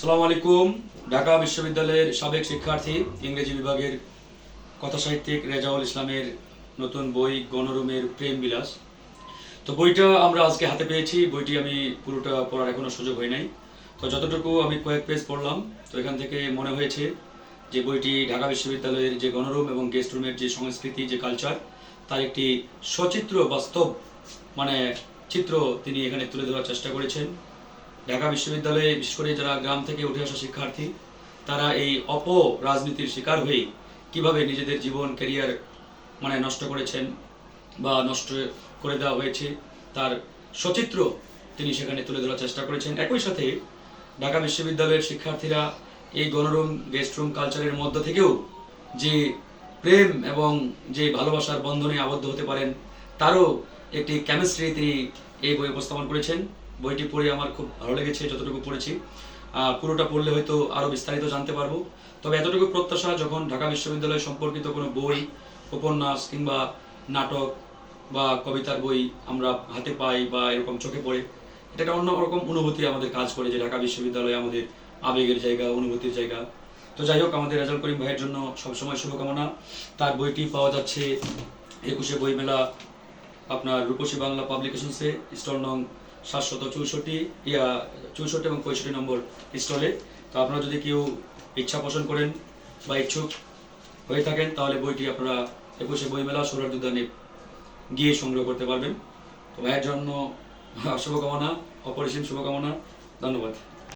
সালাম আলাইকুম, ঢাকা বিশ্ববিদ্যালয়ের সাবেক শিক্ষার্থী, ইংরেজি বিভাগের কথা সাহিত্যিক রেজাউল ইসলামের নতুন বই গণরুমের প্রেম বিলাস। তো বইটা আমরা আজকে হাতে পেয়েছি, বইটি আমি পুরোটা পড়ার এখনও সুযোগ হয় নাই। তো যতটুকু আমি কয়েক পেজ পড়লাম, তো এখান থেকে মনে হয়েছে যে বইটি ঢাকা বিশ্ববিদ্যালয়ের যে গণরুম এবং গেস্ট রুমের যে সংস্কৃতি, যে কালচার, তার একটি সচিত্র বাস্তব মানে চিত্র তিনি এখানে তুলে ধরার চেষ্টা করেছেন। ঢাকা বিশ্ববিদ্যালয়ে, বিশেষ করে যারা গ্রাম থেকে উঠে আসা শিক্ষার্থী, তারা এই অপ রাজনীতির শিকার হয়ে কীভাবে নিজেদের জীবন ক্যারিয়ার মানে নষ্ট করেছেন বা নষ্ট করে দেওয়া হয়েছে, তার সচিত্র তিনি সেখানে তুলে ধরার চেষ্টা করেছেন। একই সাথে ঢাকা বিশ্ববিদ্যালয়ের শিক্ষার্থীরা এই গণরুম, গেস্ট রুম কালচারের মধ্য থেকেও যে প্রেম এবং যে ভালোবাসার বন্ধনে আবদ্ধ হতে পারেন, তারও একটি কেমিস্ট্রি তিনি এই বই উপস্থাপন করেছেন। বইটি পড়ে আমার খুব ভালো লেগেছে, যতটুকু পড়েছি। পুরোটা পড়লে হয়তো আরও বিস্তারিত জানতে পারব। তবে এতটুকু প্রত্যাশা, যখন ঢাকা বিশ্ববিদ্যালয় সম্পর্কিত কোনো বই, উপন্যাস কিংবা নাটক বা কবিতার বই আমরা হাতে পাই বা এরকম চোখে পড়ে, এটা একটা অন্যরকম অনুভূতি আমাদের কাজ করে যে ঢাকা বিশ্ববিদ্যালয় আমাদের আবেগের জায়গা, অনুভূতির জায়গা। তো যাই হোক, আমাদের রেজাল করিম ভাইয়ের জন্য সবসময় শুভকামনা। তার বইটি পাওয়া যাচ্ছে একুশে বইমেলা, আপনার রূপসী বাংলা পাবলিকেশনসে, স্টল নং সাতশত চৌষট্টি চৌষট্টি এবং পঁয়ষট্টি নম্বর স্টলে। তো আপনারা যদি কেউ ইচ্ছা পোষণ করেন বা ইচ্ছুক হয়ে থাকেন, তাহলে বইটি আপনারা একুশে বইমেলা সোলার উদ্যানে গিয়ে সংগ্রহ করতে পারবেন। তো ভাইয়ের জন্য শুভকামনা, অপরিসীম শুভকামনা। ধন্যবাদ।